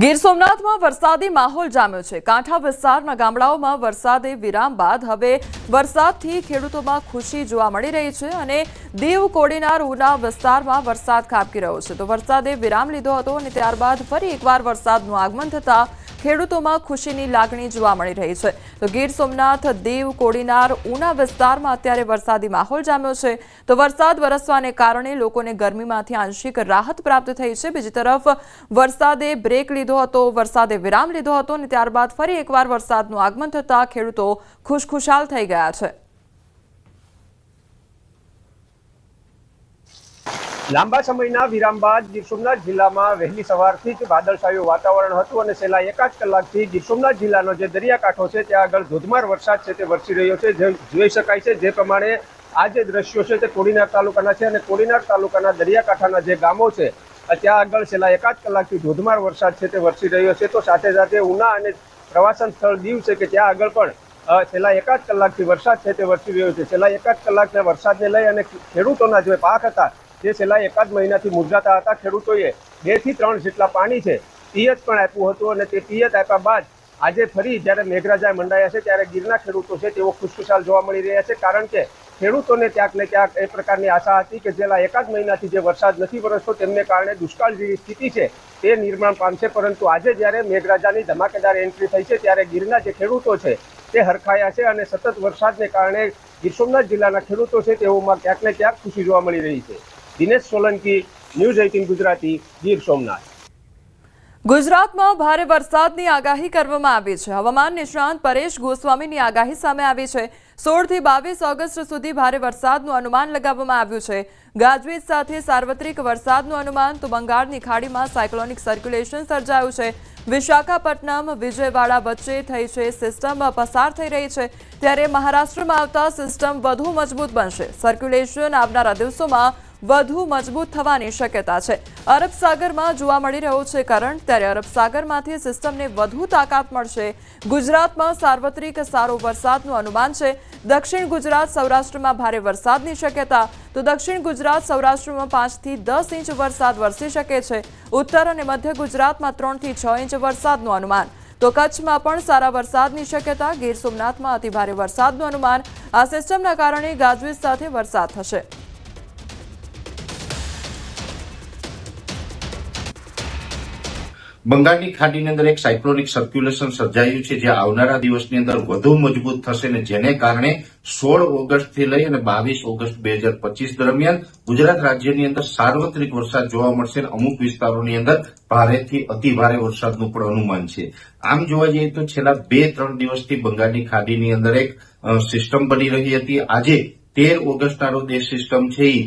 ગીર સોમનાથમાં વરસાદી માહોલ જામ્યો છે. કાંઠા વિસ્તારના ગામડાઓમાં વરસાદે વિરામ બાદ હવે વરસાદથી ખેડૂતોમાં ખુશી જોવા મળી રહી છે અને દીવ કોડીનાર ઉના વિસ્તારમાં વરસાદ ખાબકી રહ્યો છે. તો વરસાદે વિરામ લીધો હતો અને ત્યારબાદ ફરી એકવાર વરસાદનું આગમન થતા ખેડૂતોમાં ખુશીની લાગણી જોવા મળી રહી છે. તો ગીર સોમનાથ, દીવ, કોડીનાર, ઉના વિસ્તારમાં અત્યારે વરસાદી માહોલ જામ્યો છે. તો વરસાદ વરસવાને કારણે લોકોને ગરમીમાંથી આંશિક રાહત પ્રાપ્ત થઈ છે. બીજી તરફ, વરસાદે બ્રેક લીધો હતો, વરસાદે વિરામ લીધો હતો અને ત્યારબાદ ફરી એકવાર વરસાદનું આગમન થતાં ખેડૂતો ખુશખુશાલ થઈ ગયા છે. લાંબા સમયના વિરામ બાદ ગીર સોમનાથ જિલ્લામાં વહેલી સવારથી જ વાદળછાયું વાતાવરણ હતું અને છેલ્લા એકાદ કલાકથી ગીર સોમનાથ જિલ્લાનો જે દરિયાકાંઠો છે, ત્યાં આગળ ધોધમાર વરસાદ છે તે વરસી રહ્યો છે. જે જોઈ શકાય છે, જે પ્રમાણે આ જે દ્રશ્યો છે તે કોડીનાર તાલુકાના છે અને કોડીનાર તાલુકાના દરિયાકાંઠાના જે ગામો છે ત્યાં આગળ છેલ્લા એકાદ કલાકથી ધોધમાર વરસાદ છે તે વરસી રહ્યો છે. તો સાથે સાથે ઉના અને પ્રવાસન સ્થળ દીવ છે કે ત્યાં આગળ પણ છેલ્લા એકાદ કલાકથી વરસાદ છે તે વરસી રહ્યો છે. છેલ્લા એકાદ કલાકના વરસાદને લઈ અને ખેડૂતોના જે પાક હતા જે છેલ્લા એકાદ મહિનાથી મુરઝાતા હતા ખેડૂતોએ બેથી ત્રણ જેટલા પાણી છે પિયત પણ આપ્યું હતું અને તે પિયત આપ્યા બાદ આજે ફરી જ્યારે મેઘરાજા મંડાયા છે ત્યારે ગીરના ખેડૂતો છે તેઓ ખુશખુશાલ જોવા મળી રહ્યા છે કારણ કે ખેડૂતોને ક્યાંક ને ક્યાંક એ પ્રકારની આશા હતી કે છેલ્લા એકાદ મહિનાથી જે વરસાદ નથી વરસતો તેમને કારણે દુષ્કાળ જેવી સ્થિતિ છે તે નિર્માણ પામશે, પરંતુ આજે જ્યારે મેઘરાજાની ધમાકેદાર એન્ટ્રી થઈ છે ત્યારે ગીરના જે ખેડૂતો છે તે હરખાયા છે અને સતત વરસાદને કારણે ગીર સોમનાથ જિલ્લાના ખેડૂતો છે તેઓમાં ક્યાંક ને ક્યાંક ખુશી જોવા મળી રહી છે. Dinesh Solanki, news eighteen Gujarati, Gir Somnath. ગુજરાતમાં ભારે વરસાદની આગાહી કરવામાં આવી છે. હવામાન નિષ્ણાંત પરેશ ગોસ્વામીની આગાહી સામે આવી છે. સોળથી બાવીસ ઓગસ્ટ સુધી ભારે વરસાદનું અનુમાન લગાવવામાં આવ્યું છે. ગાજવીજ સાથે સાર્વત્રિક વરસાદનું અનુમાન તો બંગાળની ખાડીમાં સાયક્લોનિક સર્ક્યુલેશન સર્જાયું છે. વિશાખાપટ્ટનમ, વિજયવાડા વચ્ચે થઈ છે. સિસ્ટમ પસાર થઈ રહી છે. ત્યારે મહારાષ્ટ્રમાં આવતા સિસ્ટમ વધુ મજબૂત બનશે. સર્ક્યુલેશન આવનારા દિવસોમાં વધુ મજબૂત થવાની શક્યતા છે. અરબ સાગરમાં જોવા મળી રહ્યો છે કરંટ. ત્યારે અરબ સાગરમાંથી સિસ્ટમને વધુ તાકાત મળશે. ગુજરાતમાં સાર્વત્રિક સારો વરસાદનું અનુમાન છે. દક્ષિણ ગુજરાત સૌરાષ્ટ્રમાં ભારે વરસાદની શક્યતા. તો દક્ષિણ ગુજરાત સૌરાષ્ટ્રમાં પાંચથી દસ ઇંચ વરસાદ વરસી શકે છે. ઉત્તર અને મધ્ય ગુજરાતમાં ત્રણથી છ ઇંચ વરસાદનું અનુમાન. તો કચ્છમાં પણ સારા વરસાદની શક્યતા. ગીર સોમનાથમાં અતિભારે વરસાદનું અનુમાન. આ સિસ્ટમના કારણે ગાજવીજ સાથે વરસાદ થશે. બંગાળની ખાડીની અંદર એક સાયક્લોનિક સર્ક્યુલેશન સર્જાયું છે જે આવનારા દિવસની અંદર વધુ મજબૂત થશે અને જેને કારણે સોળ ઓગસ્ટથી લઈ અને બાવીસ ઓગસ્ટ બે હજાર પચીસ દરમિયાન ગુજરાત રાજ્યની અંદર સાર્વત્રિક વરસાદ જોવા મળશે અને અમુક વિસ્તારોની અંદર ભારેથી અતિભારે વરસાદનું પણ અનુમાન છે. આમ જોવા જઈએ તો છેલ્લા બે, ત્રણ દિવસથી બંગાળની ખાડીની અંદર એક સિસ્ટમ બની રહી હતી. આજે તેર ઓગસ્ટના રોજ સિસ્ટમ છે એ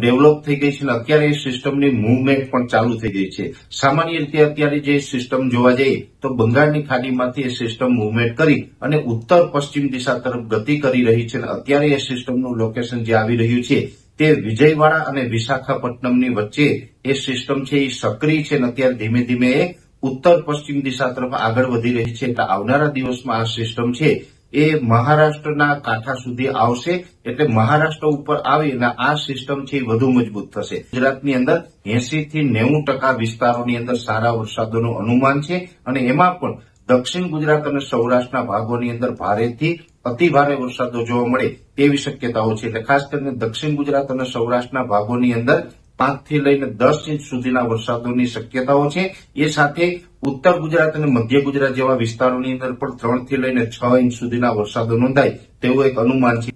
ડેવલપ થઈ ગઈ છે અને અત્યારે એ સિસ્ટમની મુવમેન્ટ પણ ચાલુ થઈ ગઈ છે. સામાન્ય રીતે અત્યારે જે સિસ્ટમ જોવા જઈએ તો બંગાળની ખાડીમાંથી એ સિસ્ટમ મુવમેન્ટ કરી અને ઉત્તર પશ્ચિમ દિશા તરફ ગતિ કરી રહી છે અને અત્યારે એ સિસ્ટમનું લોકેશન જે આવી રહ્યું છે તે વિજયવાડા અને વિશાખાપટ્ટનમની વચ્ચે એ સિસ્ટમ છે એ સક્રિય છે અને અત્યારે ધીમે ધીમે એ ઉત્તર પશ્ચિમ દિશા તરફ આગળ વધી રહી છે. એટલે આવનારા દિવસમાં આ સિસ્ટમ છે એ મહારાષ્ટ્રના કાંઠા સુધી આવશે એટલે મહારાષ્ટ્ર ઉપર આવી અને આ સિસ્ટમ છે વધુ મજબૂત થશે. ગુજરાતની અંદર એસી થી નેવું ટકા વિસ્તારોની અંદર સારા વરસાદોનું અનુમાન છે અને એમાં પણ દક્ષિણ ગુજરાત અને સૌરાષ્ટ્રના ભાગોની અંદર ભારેથી અતિ ભારે વરસાદો જોવા મળે તેવી શક્યતાઓ છે. એટલે ખાસ કરીને દક્ષિણ ગુજરાત અને સૌરાષ્ટ્રના ભાગોની અંદર પાંચથી લઈને દસ ઇંચ સુધીના વરસાદોની શક્યતાઓ છે. એ સાથે ઉત્તર ગુજરાત અને મધ્ય ગુજરાત જેવા વિસ્તારોની અંદર પણ ત્રણથી લઈને છ ઇંચ સુધીના વરસાદો નોંધાય તેવું એક અનુમાન છે.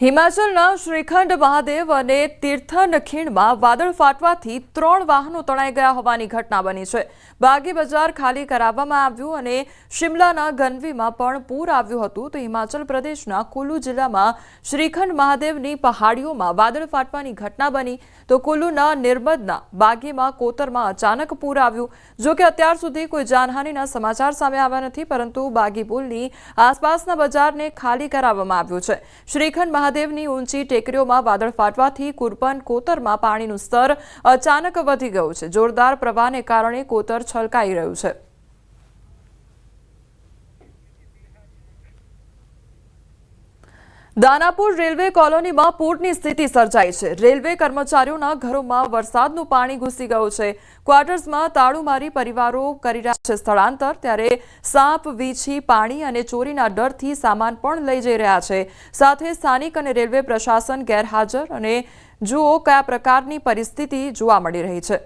હિમાચલના શ્રીખંડ મહાદેવ અને તીર્થન ખીણમાં વાદળ ફાટવાથી ત્રણ વાહનો તણાઈ ગયા હોવાની ઘટના બની છે. બાગી બજાર ખાલી કરાવવામાં આવ્યું અને શિમલાના ગનવીમાં પણ પૂર આવ્યું હતું તો હિમાચલ પ્રદેશના કુલુ જિલ્લામાં શ્રીખંડ મહાદેવની પહાડીઓમાં વાદળ ફાટવાની ઘટના બની તો કુલુના નિર્મદના બાગીમાં કોતરમાં અચાનક પૂર આવ્યું. જો કે અત્યાર સુધી કોઈ જાનહાનિના સમાચાર સામે આવ્યા નથી, પરંતુ બાગી પુલની આસપાસના બજારને ખાલી કરાવવામાં આવ્યું છે. શ્રીખંડ મહાદેવની ઊંચી ટેકરીઓમાં વાદળ ફાટવાથી કુરપન કોતરમાં પાણીનું સ્તર અચાનક વધી ગયું છે. જોરદાર પ્રવાહને કારણે કોતર છલકાઈ રહ્યું છે. દાનાપુર રેલવે કોલોનીમાં પૂરની સ્થિતિ સર્જાઈ છે. રેલવે કર્મચારીઓના ઘરોમાં વરસાદનું પાણી ઘૂસી ગયું છે. ક્વાર્ટર્સમાં તાળું મારી પરિવારો કરી રહ્યા છે સ્થળાંતર, ત્યારે સાપ, વીછી, પાણી અને ચોરીના ડરથી સામાન પણ લઈ જઈ રહ્યા છે. સાથે સ્થાનિક અને રેલવે પ્રશાસન ગેરહાજર અને જુઓ કયા પ્રકારની પરિસ્થિતિ જોવા મળી રહી છે.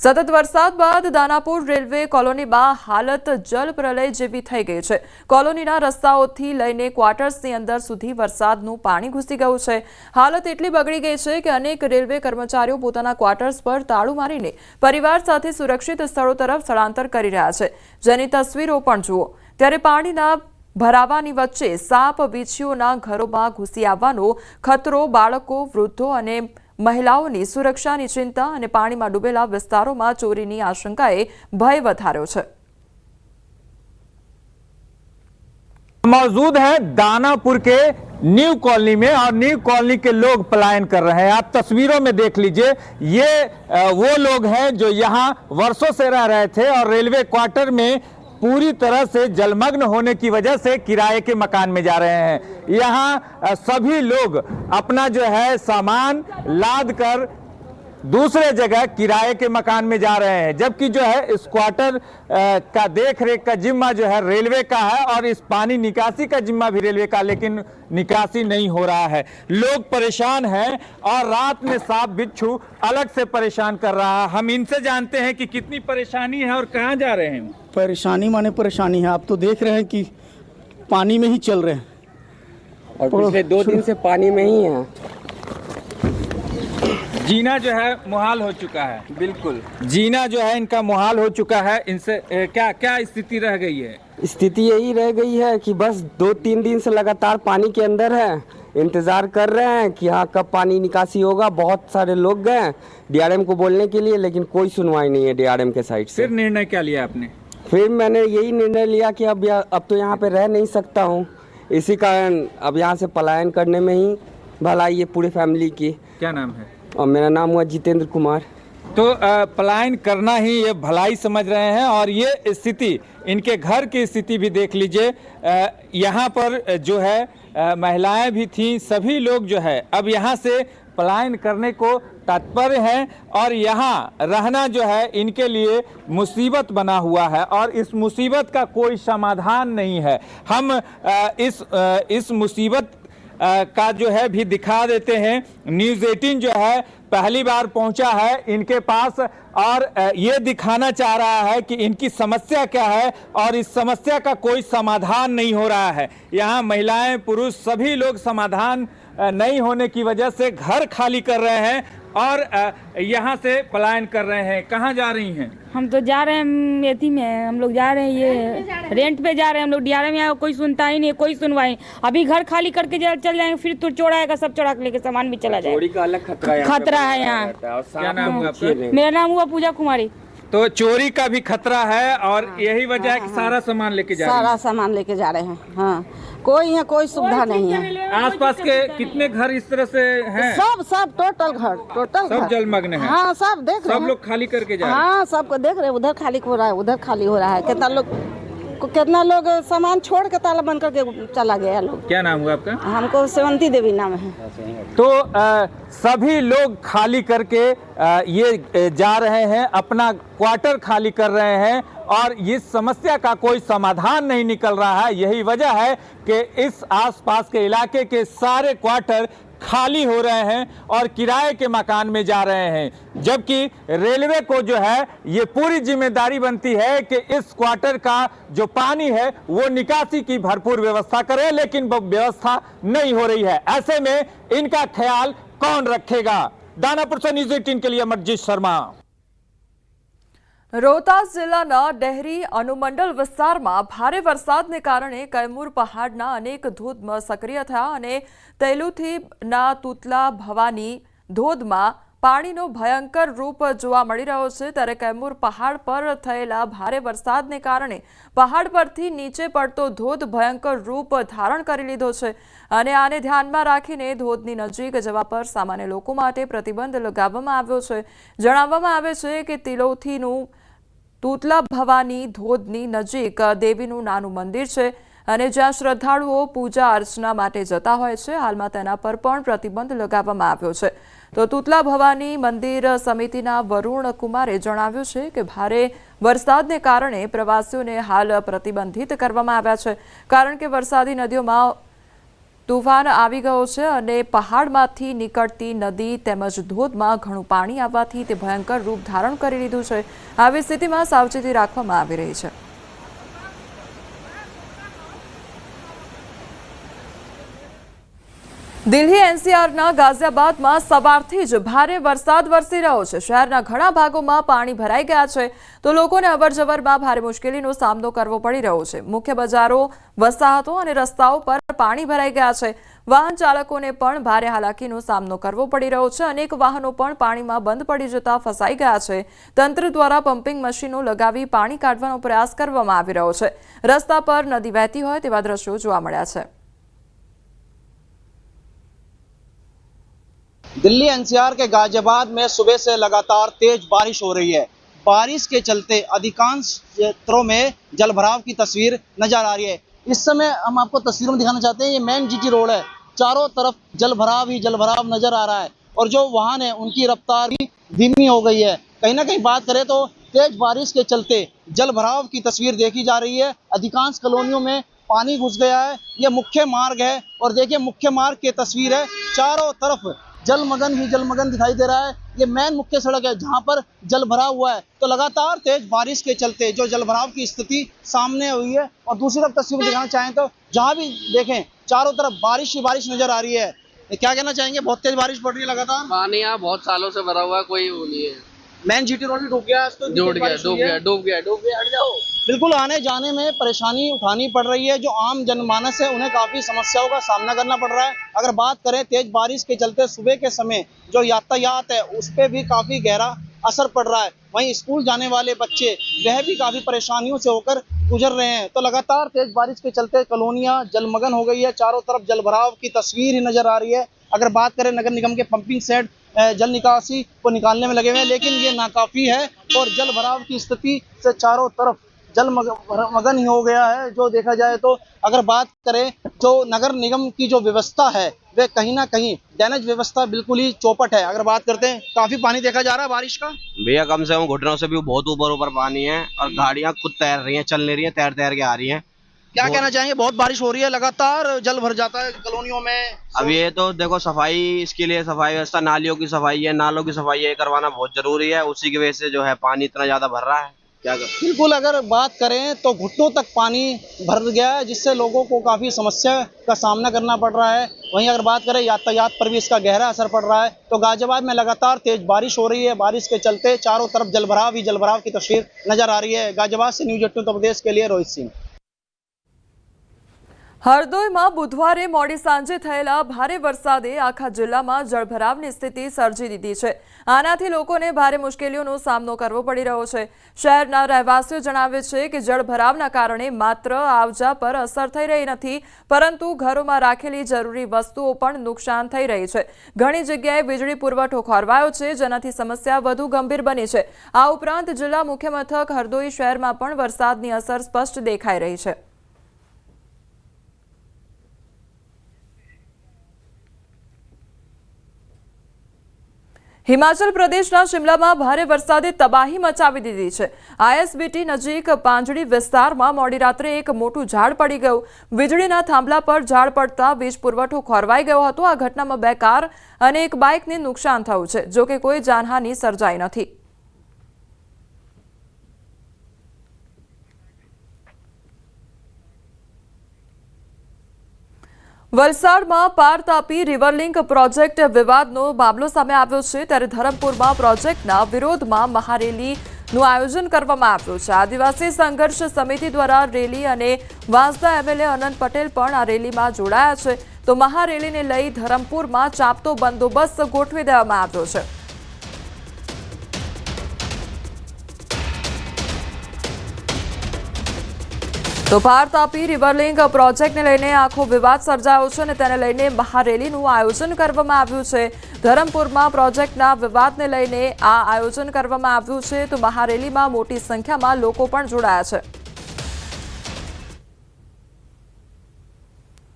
સતત વરસાદ બાદ દાનાપુર રેલવે કોલોનીમાં હાલત જલ પ્રલય જેવી થઈ ગઈ છે. કોલોનીના રસ્તાઓથી લઈને ક્વાર્ટર્સની અંદર સુધી વરસાદનું પાણી ઘૂસી ગયું છે. હાલત એટલી બગડી ગઈ છે કે અનેક રેલવે કર્મચારીઓ પોતાના ક્વાર્ટર્સ પર તાળું મારીને પરિવાર સાથે સુરક્ષિત સ્થળો તરફ સ્થળાંતર કરી રહ્યા છે. જેની તસવીરો પણ જુઓ. ત્યારે પાણીના ભરાવાની વચ્ચે સાપ, વીછીઓના ઘરોમાં ઘૂસી આવવાનો ખતરો બાળકો, વૃદ્ધો અને મહિલાઓની સુરક્ષાની ચિંતા અને પાણીમાં ડૂબેલા વિસ્તારોમાં ચોરીની આશંકાએ ભય વધાર્યો છે मौजूद हैं दानापुर के न्यू कॉलोनी में और न्यू कॉलोनी के लोग पलायन कर रहे हैं आप तस्वीरों में देख लीजिए ये अ, वो लोग हैं जो यहाँ वर्षों से रह रहे थे और रेलवे क्वार्टर में पूरी तरह से जलमग्न होने की वजह से किराए के मकान में जा रहे हैं यहाँ अ, सभी लोग अपना जो है सामान लाद कर दूसरे जगह किराए के मकान में जा रहे हैं जबकि जो है इस क्वार्टर का देख रेख का जिम्मा जो है रेलवे का है और इस पानी निकासी का जिम्मा भी रेलवे का लेकिन निकासी नहीं हो रहा है। लोग परेशान हैं और रात में सांप बिच्छू अलग से परेशान कर रहा है। हम इनसे जानते हैं कि कितनी परेशानी है और कहाँ जा रहे हैं। परेशानी माने परेशानी है। आप तो देख रहे हैं कि पानी में ही चल रहे हैं। और पिछले दो दिन से पानी में ही है। जीना जो है मुहाल हो चुका है। बिल्कुल। जीना जो है इनका मुहाल हो चुका है। इनसे ए, क्या क्या स्थिति रह गई है? स्थिति यही रह गई है कि बस दो तीन दिन से लगातार पानी के अंदर है। इंतज़ार कर रहे हैं कि हाँ कब पानी निकासी होगा। बहुत सारे लोग गए डीआरएम को बोलने के लिए लेकिन कोई सुनवाई नहीं है डीआरएम के साइड से। फिर निर्णय क्या लिया आपने? फिर मैंने यही निर्णय लिया कि अब अब तो यहाँ पे रह नहीं सकता हूँ। इसी कारण अब यहाँ से पलायन करने में ही भलाई है पूरी फैमिली की। क्या नाम है? और मेरा नाम हुआ जितेंद्र कुमार। तो पलायन करना ही ये भलाई समझ रहे हैं और ये स्थिति, इनके घर की स्थिति भी देख लीजिए। यहाँ पर जो है महिलाएँ भी थीं, सभी लोग जो है, अब यहाँ से पलायन करने को तत्पर हैं और यहाँ रहना जो है, इनके लिए मुसीबत बना हुआ है और इस मुसीबत का कोई समाधान नहीं है। हम इस इस मुसीबत का जो है भी दिखा देते हैं। न्यूज़ 18 जो है, पहली बार पहुँचा है इनके पास और ये दिखाना चाह रहा है कि इनकी समस्या क्या है और इस समस्या का कोई समाधान नहीं हो रहा है। यहाँ महिलाएँ, पुरुष सभी लोग समाधान नहीं होने की वजह से घर खाली कर रहे हैं। और यहाँ से पलायन कर रहे हैं। कहाँ जा रही हैं? हम तो जा रहे हैं एथी में हम लोग जा रहे हैं ये रेंट पे जा रहे हैं। हम लोग डीआरएम यहाँ कोई सुनता ही नहीं कोई सुनवाई अभी घर खाली करके जा- चल जाएँगे फिर तो चोर आएगा सब चोरा के लेके सामान भी चला चोरी जाएगा का अलग खतरा खतरा है यहाँ। है। मेरा नाम हुआ पूजा कुमारी। तो चोरी का भी खतरा है और यही वजह है कि सारा सामान लेके जा रही सारा सामान लेके जा रहे हैं हाँ। कोई यहाँ कोई सुविधा नहीं है। आसपास के कितने घर इस तरह से हैं? सब सब टोटल घर टोटल सब जलमग्न है? हाँ सब देख रहे सब लोग खाली करके जा रहे हैं? हाँ सबको देख रहे हैं उधर खाली हो रहा है उधर खाली हो रहा है। कितना लोग कितना लोग सामान छोड़ के ताला बंद करके चला गया लोग। क्या नाम हुआ आपका? हमको सेवंती देवी नाम है। तो अ, सभी लोग खाली करके अ, ये जा रहे हैं अपना क्वार्टर खाली कर रहे हैं और इस समस्या का कोई समाधान नहीं निकल रहा है। यही वजह है कि इस आसपास के इलाके के सारे क्वार्टर खाली हो रहे हैं और किराए के मकान में जा रहे हैं। जबकि रेलवे को जो है, ये पूरी ज़िम्मेदारी बनती है कि इस क्वार्टर का जो पानी है, वो निकासी की भरपूर व्यवस्था करे, लेकिन व्यवस्था नहीं हो रही है। ऐसे में इनका ख्याल कौन रखेगा? दानापुर से न्यूज़ एटीन के लिए अमरजीत शर्मा। રોહતાસ જિલ્લાના ડહેરી અનુમંડલ વિસ્તારમાં ભારે વરસાદને કારણે કૈમૂર પહાડના અનેક ધોધ સક્રિય થયા અને તૈલુથીના તૂતલા ભવાની ધોધમાં પાણીનો ભયંકર રૂપ જોવા મળી રહ્યો છે. ત્યારે કૈમૂર પહાડ પર થયેલા ભારે વરસાદને કારણે પહાડ પરથી નીચે પડતો ધોધ ભયંકર રૂપ ધારણ કરી લીધો છે અને આને ધ્યાનમાં રાખીને ધોધની નજીક જવા પર સામાન્ય લોકો માટે પ્રતિબંધ લગાવવામાં આવ્યો છે. જણાવવામાં આવે છે કે તિલોથીનું તૂતલા ભવાની ધોધની નજીક દેવીનું નાનું મંદિર છે અને જ્યાં શ્રદ્ધાળુઓ પૂજા અર્ચના માટે જતા હોય છે. હાલમાં તેના પર પણ પ્રતિબંધ લગાવવામાં આવ્યો છે. તો તૂતલા ભવાની મંદિર સમિતિના વરુણ કુમારે જણાવ્યું છે કે ભારે વરસાદને કારણે પ્રવાસીઓને હાલ પ્રતિબંધિત કરવામાં આવ્યા છે. કારણ કે વરસાદી નદીઓમાં તુફાન આવી ગયો છે અને પહાડમાંથી નીકળતી નદી તેમજ ધોધમાં ઘણું પાણી આવવાથી તે ભયંકર રૂપ ધારણ કરી લીધું છે. આવી સ્થિતિમાં સાવચેતી રાખવામાં આવી રહી છે. દિલ્હી એનસીઆરના ગાઝિયાબાદમાં સવારથી જ ભારે વરસાદ વરસી રહ્યો છે. શહેરના ઘણા ભાગોમાં પાણી ભરાઈ ગયા છે. તો લોકોને અવરજવરમાં ભારે મુશ્કેલીનો સામનો કરવો પડી રહ્યો છે. મુખ્ય બજારો, વસાહતો અને રસ્તાઓ પર પાણી ભરાઈ ગયા છે. વાહન ચાલકોને પણ ભારે હાલાકીનો સામનો કરવો પડી રહ્યો છે. અનેક વાહનો પણ પાણીમાં બંધ પડી જતા ફસાઈ ગયા છે. તંત્ર દ્વારા પમ્પિંગ મશીનો લગાવી પાણી કાઢવાનો પ્રયાસ કરવામાં આવી રહ્યો છે. રસ્તા પર નદી વહેતી હોય તેવા દ્રશ્યો જોવા મળ્યા છે. दिल्ली एनसीआर के गाजियाबाद में सुबह से लगातार तेज बारिश हो रही है। बारिश के चलते अधिकांश क्षेत्रों में जलभराव की तस्वीर नज़र आ रही है। इस समय हम आपको तस्वीरों में दिखाना चाहते हैं, ये मेन जीटी रोड है। चारों तरफ़ जलभराव ही जलभराव नज़र आ रहा है और जो वाहन है, उनकी रफ्तार भी धीमी हो गई है। कहीं ना कहीं बात करें तो तेज बारिश के चलते जलभराव की तस्वीर देखी जा रही है। अधिकांश कॉलोनियों में पानी घुस गया है। ये मुख्य मार्ग है और देखिए, मुख्य मार्ग की तस्वीर है। चारों तरफ़ जलमगन ही जलमगन दिखाई दे रहा है। ये मेन मुख्य सड़क है जहाँ पर जल भरा हुआ है। तो लगातार तेज बारिश के चलते जो जल भराव की स्थिति सामने हुई है और दूसरी तरफ़ तस्वीर दिखाना चाहें तो जहाँ भी देखें चारों तरफ़ बारिश ही बारिश नज़र आ रही है। क्या कहना चाहेंगे? बहुत तेज बारिश पड़ रही है लगातार। पानी यहाँ बहुत सालों से भरा हुआ है कोई वो नहीं है। मेन जीटी रोड भी डूब गया तो डूब गया डूब गया डूब गया डूब गया हट जाओ। बिल्कुल आने जाने में परेशानी उठानी पड़ रही है, जो आम जनमानस है, उन्हें काफ़ी समस्याओं का सामना करना पड़ रहा है। अगर बात करें तेज बारिश के चलते सुबह के समय जो यातायात है, उस पर भी काफ़ी गहरा असर पड़ रहा है। वहीं स्कूल जाने वाले बच्चे, वह भी काफ़ी परेशानियों से होकर गुजर रहे हैं। तो लगातार तेज बारिश के चलते कॉलोनियाँ जलमग्न हो गई है, चारों तरफ़ जलभराव की तस्वीर ही नज़र आ रही है। अगर बात करें नगर निगम के पंपिंग सेट जल निकासी को निकालने में लगे हुए हैं, लेकिन ये नाकाफी है और जल भराव की स्थिति से चारों तरफ़ जल मगन ही हो गया है जो देखा जाए तो अगर बात करें जो नगर निगम की जो व्यवस्था है वे कहीं ना कहीं ड्रेनेज व्यवस्था बिल्कुल ही चौपट है। अगर बात करते हैं काफ़ी पानी देखा जा रहा है बारिश का? भैया कम से कम घुटनों से भी बहुत ऊपर ऊपर पानी है और गाड़ियाँ खुद तैर रही हैं चल नहीं रही हैं तैर तैर के आ रही हैं। क्या कहना चाहेंगे? बहुत बारिश हो रही है लगातार जल भर जाता है कॉलोनियों में। अब ये तो देखो सफ़ाई इसके लिए सफ़ाई व्यवस्था नालियों की सफ़ाई है नालों की सफ़ाई है करवाना बहुत ज़रूरी है उसी की वजह से जो है पानी इतना ज़्यादा भर रहा है। क्या कर बिल्कुल अगर बात करें तो घुटनों तक पानी भर गया है जिससे लोगों को काफ़ी समस्या का सामना करना पड़ रहा है वहीं अगर बात करें यातायात पर भी इसका गहरा असर पड़ रहा है तो गाजियाबाद में लगातार तेज बारिश हो रही है बारिश के चलते चारों तरफ जलभराव ही जलभराव की तस्वीर नजर आ रही है गाजियाबाद से न्यूज एट्टी उत्तर प्रदेश के लिए रोहित सिंह હરદોઈમાં બુધવારે મોડી સાંજે થયેલા ભારે વરસાદે આખા જિલ્લામાં જળભરાવની સ્થિતિ સર્જી દીધી છે આનાથી લોકોને ભારે મુશ્કેલીઓનો સામનો કરવો પડી રહ્યો છે. શહેરના રહેવાસીઓ જણાવે છે કે જળભરાવના કારણે માત્ર આવજા પર અસર થઈ રહી નથી, પરંતુ ઘરોમાં રાખેલી જરૂરી વસ્તુઓ પણ નુકસાન થઈ રહી છે. ઘણી જગ્યાએ વીજળી પુરવઠો ખોરવાયો છે, જેનાથી સમસ્યા વધુ ગંભીર બની છે. આ ઉપરાંત જિલ્લા મુખ્ય મથક હરદોઈ શહેરમાં પણ વરસાદની અસર સ્પષ્ટ દેખાઈ રહી છે. હિમાચલ પ્રદેશના શિમલામાં ભારે વરસાદે તબાહી મચાવી દીધી છે. આઈએસબીટી નજીક પાંજડી વિસ્તારમાં મોડી રાત્રે એક મોટું ઝાડ પડી ગયું. વીજળીના થાંભલા પર ઝાડ પડતા વીજ પુરવઠો ખોરવાઈ ગયો હતો. આ ઘટનામાં બે કાર અને એક બાઇકને નુકસાન થયું છે, જોકે કોઈ જાનહાની સર્જાઈ નથી. વલસાડમાં પાર તાપી રિવરલિંક પ્રોજેક્ટ વિવાદનો મામલો સામે આવ્યો છે ત્યારે ધરમપુરમાં પ્રોજેક્ટના વિરોધમાં મહારેલીનું આયોજન કરવામાં આવ્યું છે. આદિવાસી સંઘર્ષ સમિતિ દ્વારા રેલી અને વાંસદા એમએલએ અનંત પટેલ પણ આ રેલીમાં જોડાયા છે. તો મહારેલીને લઈ ધરમપુરમાં ચાંપતો બંદોબસ્ત ગોઠવી દેવામાં આવ્યો છે. તો પાર તાપી રિવરલિંક પ્રોજેક્ટને લઈને આખો વિવાદ સર્જાયો છે અને તેને લઈને મહારેલીનું આયોજન કરવામાં આવ્યું છે. ધરમપુરમાં પ્રોજેક્ટના વિવાદને લઈને આ આયોજન કરવામાં આવ્યું છે તો મહારેલીમાં મોટી સંખ્યામાં લોકો પણ જોડાયા છે.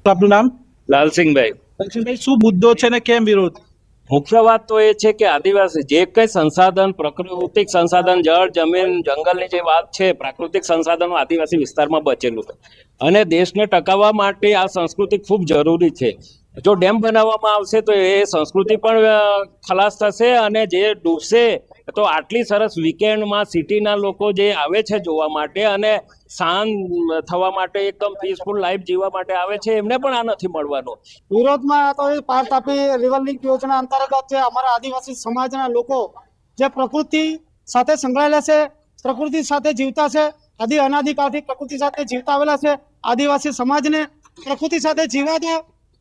આપનું નામ? લાલસિંહભાઈ. લાલસિંહભાઈ શું મુદ્દો છે ને કેમ વિરોધ? મુખ્ય વાત તો એ છે કે આદિવાસી જે કંઈ સંસાધન, પ્રાકૃતિક સંસાધન, જળ, જમીન, જંગલની જે વાત છે, પ્રાકૃતિક સંસાધનો આદિવાસી વિસ્તારમાં બચેલું છે. અને દેશને ટકાવવા માટે આ સંસ્કૃતિ ખૂબ જરૂરી છે. જો ડેમ બનાવવામાં આવશે તો એ સંસ્કૃતિ પણ ખલાસ થશે અને જે ડૂબશે તો આટલી સરસ વીકેન્ડમાં સિટીના લોકો જે આવે છે જોવા માટે અને શાંત થવા માટે એકદમ પીસફુલ લાઈફ જીવવા માટે આવે છે, એમને પણ આ નથી મળવાનું. વિરોધમાં તો પાર તાપી રિવર યોજના અંતર્ગત જે અમારા આદિવાસી સમાજના લોકો જે પ્રકૃતિ સાથે સંકળાયેલા છે, પ્રકૃતિ સાથે જીવતા છે, આદિ અનાદિકાળથી પ્રકૃતિ સાથે જીવતા આવેલા છે, આદિવાસી સમાજને પ્રકૃતિ સાથે જીવવા દો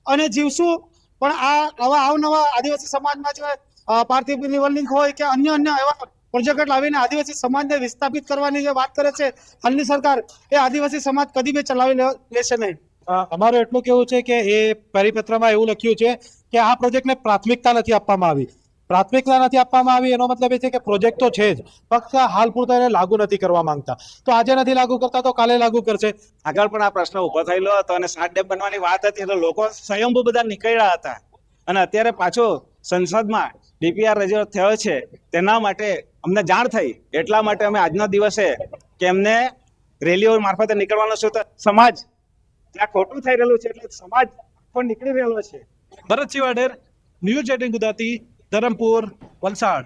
અને જીવશું. પણ આ આવા અવનવા આદિવાસી સમાજમાં જે પાર્થિવ લિંક હોય કે અન્ય અન્ય એવા પ્રોજેક્ટ લાવીને આદિવાસી સમાજને વિસ્થાપિત કરવાની જે વાત કરે છે હાલની સરકાર એ આદિવાસી સમાજ કદી બી ચલાવી લેશે નહીં. અમારું એટલું કેવું છે કે એ પરિપત્રમાં એવું લખ્યું છે કે આ પ્રોજેક્ટને પ્રાથમિકતા નથી આપવામાં આવી. પ્રાથમિકતા નથી આપવામાં આવી એનો મતલબ એ છે કે પ્રોજેક્ટ તો છે જ ફક્ત હાલ પૂરતા એને લાગુ નથી કરવા માંગતા. તો આજે નથી લાગુ કરતા તો કાલે લાગુ કરશે. આગળ પણ આ પ્રશ્ન ઊભો થયેલો હતો અને સાત ડેમ બનવાની વાત હતી એટલે લોકો સ્વયંભૂ બધા નીકળ્યા હતા. અને અત્યારે પાછો સંસદમાં ડીપીઆર રજૂ થયો છે, તેના માટે અમને જાણ થઈ. એટલા માટે અમે આજના દિવસે કે એમને રેલીઓ મારફતે નીકળવાનો છે. તો સમાજ ત્યાં ખોટું થઈ રહેલું છે, એટલે સમાજ પણ નીકળી રહેલો છે. Bharatsinh Vader news eighteen Gujarati, Dharampur, Valsad.